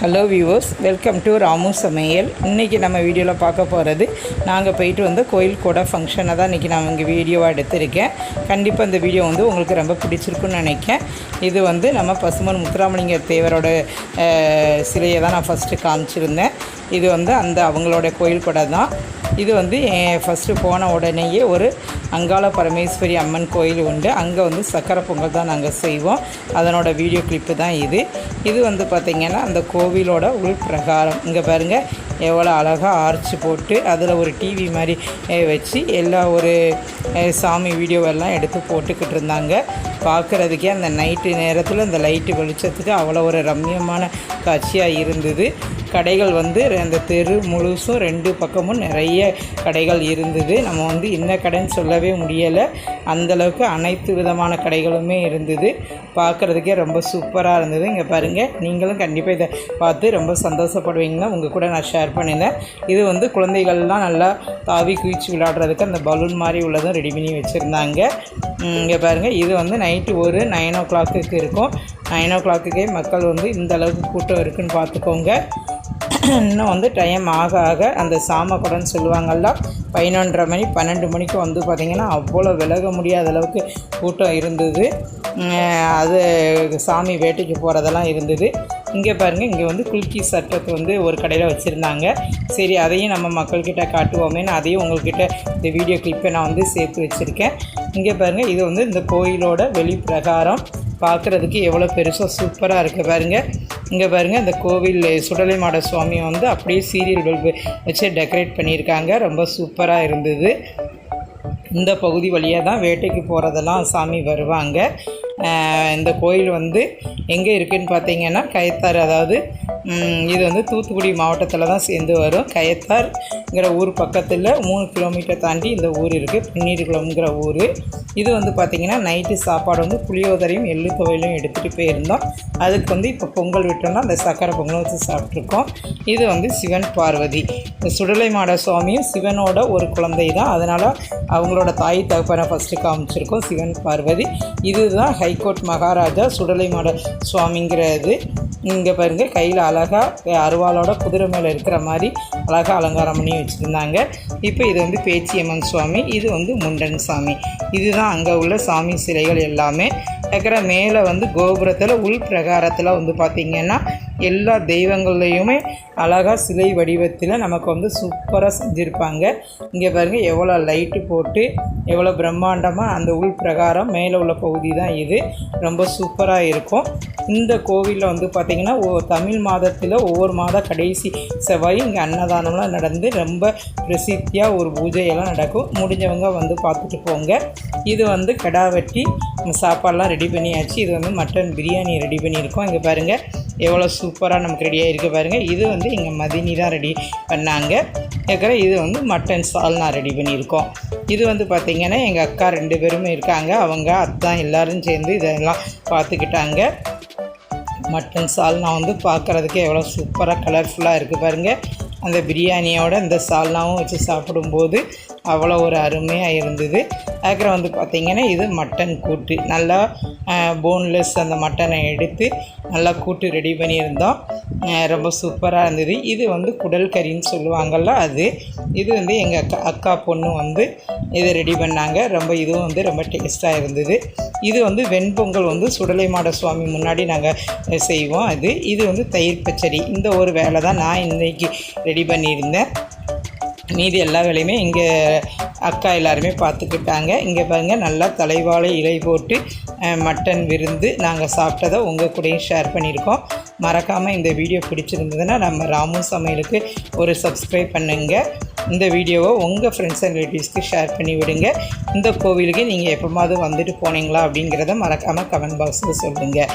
Hello viewers welcome to Ramu Samayal இன்றைக்கி நம்ம வீடியோவில் பார்க்க போகிறது நாங்கள் போயிட்டு வந்து கோயில் கூட ஃபங்க்ஷனை தான் இன்றைக்கி நான் இங்கே வீடியோவாக எடுத்திருக்கேன். கண்டிப்பாக இந்த வீடியோ வந்து உங்களுக்கு ரொம்ப பிடிச்சிருக்குன்னு நினைக்கேன் இது வந்து நம்ம பசுமன் முத்துராமலிங்க தேவரோட சிலையை தான் நான் ஃபஸ்ட்டு காமிச்சிருந்தேன். இது வந்து அந்த அவங்களோட கோயில் கொடை தான். இது வந்து ஃபஸ்ட்டு போன உடனேயே ஒரு அங்காள பரமேஸ்வரி அம்மன் கோயில் உண்டு. அங்கே வந்து சக்கரை பொங்கல் தான் நாங்கள் செய்வோம். அதனோட வீடியோ கிளிப்பு தான் இது. இது வந்து பார்த்திங்கன்னா அந்த கோவிலோட உள் பிரகாரம் இங்கே பாருங்கள் எவ்வளோ அழகாக ஆர்ச்சி போட்டு அதில் ஒரு டிவி மாதிரி வச்சு எல்லா ஒரு சாமி வீடியோவெல்லாம் எடுத்து போட்டுக்கிட்டு இருந்தாங்க. பார்க்குறதுக்கே அந்த நைட்டு நேரத்தில் அந்த லைட்டு வெளிச்சத்துக்கு அவ்வளோ ஒரு ரம்மியமான காட்சியாக இருந்தது. கடைகள் வந்து அந்த தெரு முழுசும் ரெண்டு பக்கமும் நிறைய கடைகள் இருந்தது. நம்ம வந்து என்ன கடைன்னு சொல்லவே முடியலை. அந்தளவுக்கு அனைத்து விதமான கடைகளுமே இருந்தது. பார்க்குறதுக்கே ரொம்ப சூப்பராக இருந்தது. இங்கே பாருங்கள் நீங்களும் கண்டிப்பாக இதை பார்த்து ரொம்ப சந்தோஷப்படுவீங்கன்னா உங்கள் கூட நான் ஷேர் பண்ணியிருந்தேன் இது வந்து குழந்தைகள்லாம் நல்லா தாவி குவிச்சு விளையாடுறதுக்கு அந்த பலூன் மாதிரி உள்ளதும் ரெடி பண்ணி வச்சுருந்தாங்க. இங்கே பாருங்கள் இது வந்து நைட்டு ஒரு நைன் ஓ கிளாக்குக்கு இருக்கும். நைன் ஓ கிளாக்குக்கே மக்கள் வந்து இந்த அளவுக்கு கூட்டம் இருக்குன்னு பார்த்துக்கோங்க. இன்னும் வந்து டைம் ஆக ஆக அந்த சாமக்குடன்னு சொல்லுவாங்கள்ல பதினொன்றரை மணி பன்னெண்டு மணிக்கு வந்து பார்த்திங்கன்னா அவ்வளோ விலக முடியாத அளவுக்கு கூட்டம் இருந்தது. அது சாமி வேட்டைக்கு போகிறதெல்லாம் இருந்தது. இங்கே பாருங்கள் இங்கே வந்து குல்கி சட்டத்தை வந்து ஒரு கடையில் வச்சுருந்தாங்க. சரி அதையும் நம்ம மக்கள்கிட்ட காட்டுவோமேன்னு அதையும் உங்கள்கிட்ட இந்த வீடியோ கிளிப்பை நான் வந்து சேர்த்து வச்சுருக்கேன். இங்கே பாருங்கள் இது வந்து இந்த கோயிலோட வெளி பிரகாரம் பார்க்குறதுக்கு எவ்வளோ பெருசாக சூப்பராக இருக்குது பாருங்கள் இங்கே பாருங்கள் இந்த கோவில் சுடலை மாட சுவாமி வந்து அப்படியே சீரியல் பல்பு வச்சு டெக்கரேட் பண்ணியிருக்காங்க. ரொம்ப சூப்பராக இருந்தது. இந்த பகுதி வழியாக தான் வேட்டைக்கு போகிறதெல்லாம் சாமி வருவாங்க. இந்த கோயில் வந்து எங்கே இருக்குதுன்னு பார்த்தீங்கன்னா கயத்தார் அதாவது இது வந்து தூத்துக்குடி மாவட்டத்தில் தான் சேர்ந்து வரும். கயத்தார்ங்கிற ஊர் பக்கத்தில் மூணு கிலோமீட்டர் தாண்டி இந்த ஊர் இருக்குது பன்னீர்குளம்ங்கிற ஊர். இது வந்து பார்த்திங்கன்னா நைட்டு சாப்பாடு வந்து புளியோதரையும் எள்ளு துவையிலும் எடுத்துகிட்டு போயிருந்தோம். அதுக்கு வந்து இப்போ பொங்கல் விட்டோம்னா அந்த சக்கரை பொங்கல் வச்சு சாப்பிட்ருக்கோம் இது வந்து சிவன் பார்வதி. இந்த சுடலை மாட சுவாமியும் சிவனோட ஒரு குழந்தை தான். அதனால் அவங்களோட தாய் தகப்பனை ஃபஸ்ட்டு காமிச்சிருக்கோம் சிவன் பார்வதி. இதுதான் ஹைகோர்ட் மகாராஜா சுடலை மாட சுவாமிங்கிறது. இங்கே பாருங்கள் கையில் அழகாக அருவாளோட குதிரை மேலே இருக்கிற மாதிரி அழகாக அலங்காரம் பண்ணி வச்சுருந்தாங்க. இப்போ இது வந்து பேச்சியம்மன் சுவாமி இது வந்து முண்டன் சாமி. இதுதான் அங்கே உள்ள சாமி சிலைகள் எல்லாமே. இருக்கிற மேலே வந்து கோபுரத்தில் உள் பிரகாரத்தில் வந்து பார்த்திங்கன்னா எல்லா தெய்வங்கள்லையுமே அழகாக சிலை வடிவத்தில் நமக்கு வந்து சூப்பராக செஞ்சுருப்பாங்க. இங்கே பாருங்கள் எவ்வளோ லைட்டு போட்டு எவ்வளோ பிரம்மாண்டமாக அந்த உள் பிரகாரம் மேலே உள்ள பகுதி தான் இது. ரொம்ப சூப்பராக இருக்கும். இந்த கோவிலில் வந்து பார்த்திங்கன்னா ஓ தமிழ் மாதத்தில் ஒவ்வொரு மாத கடைசி செவ்வாய் இங்கே அன்னதானம்லாம் நடந்து ரொம்ப பிரசித்தியாக ஒரு பூஜையெல்லாம் நடக்கும். முடிஞ்சவங்க வந்து பார்த்துட்டு போங்க. இது வந்து கெடா வெட்டி சாப்பாடெலாம் ரெடி பண்ணியாச்சு. இது வந்து மட்டன் பிரியாணி ரெடி பண்ணியிருக்கோம். இங்கே பாருங்கள் எவ்வளோ சூப்பராக நமக்கு ரெடியாக இருக்குது பாருங்கள் இது வந்து இங்கே மதினி தான் ரெடி பண்ணாங்க. இருக்கிற இது வந்து மட்டன் சால்னா ரெடி பண்ணியிருக்கோம். இது வந்து பார்த்திங்கன்னா எங்கள் அக்கா ரெண்டு பேருமே இருக்காங்க. அவங்க அத்தான் எல்லாரும் சேர்ந்து இதெல்லாம் பார்த்துக்கிட்டாங்க மட்டன் சால்னா வந்து பார்க்குறதுக்கே எவ்வளோ சூப்பராக கலர்ஃபுல்லாக இருக்குது பாருங்கள் அந்த பிரியாணியோட இந்த சால்னாவும் வச்சு சாப்பிடும்போது அவ்வளோ ஒரு அருமையாக இருந்தது. அதுக்கப்புறம் வந்து பார்த்திங்கன்னா இது மட்டன் கூட்டு. நல்லா போன்லெஸ் அந்த மட்டனை எடுத்து நல்லா கூட்டு ரெடி பண்ணியிருந்தோம். ரொம்ப சூப்பராக இருந்தது. இது வந்து குடல் கறின்னு சொல்லுவாங்கள்ல அது. இது வந்து எங்கள் அக்கா அக்கா பொண்ணு வந்து இதை ரெடி பண்ணாங்க. ரொம்ப இதுவும் வந்து ரொம்ப டேஸ்ட்டாக இருந்தது. இது வந்து வெண்பொங்கல் வந்து சுடலை மாட சுவாமி முன்னாடி நாங்கள் செய்வோம் அது. இது வந்து தயிர் பச்சடி. இந்த ஒரு வேலை தான் நான் இன்றைக்கி ரெடி பண்ணியிருந்தேன். மீதி எல்லா வேலையுமே இங்கே அக்கா எல்லாருமே பார்த்துக்கிட்டாங்க. இங்கே பாருங்கள் நல்லா தலைவாழை இலை போட்டு மட்டன் விருந்து நாங்கள் சாப்பிட்டதை உங்கள் கூடயும் ஷேர் பண்ணியிருக்கோம். மறக்காமல் இந்த வீடியோ பிடிச்சிருந்ததுன்னா நம்ம ராமு சமையலுக்கு ஒரு சப்ஸ்கிரைப் பண்ணுங்கள் இந்த வீடியோவை உங்கள் ஃப்ரெண்ட்ஸ் அண்ட் ரிலேட்டிவ்ஸ்க்கு ஷேர் பண்ணி விடுங்க. இந்த கோவிலுக்கு நீங்கள் எப்போமாவது வந்துட்டு போனீங்களா அப்படிங்கிறத மறக்காமல் கமெண்ட் பாக்ஸில் சொல்லுங்கள்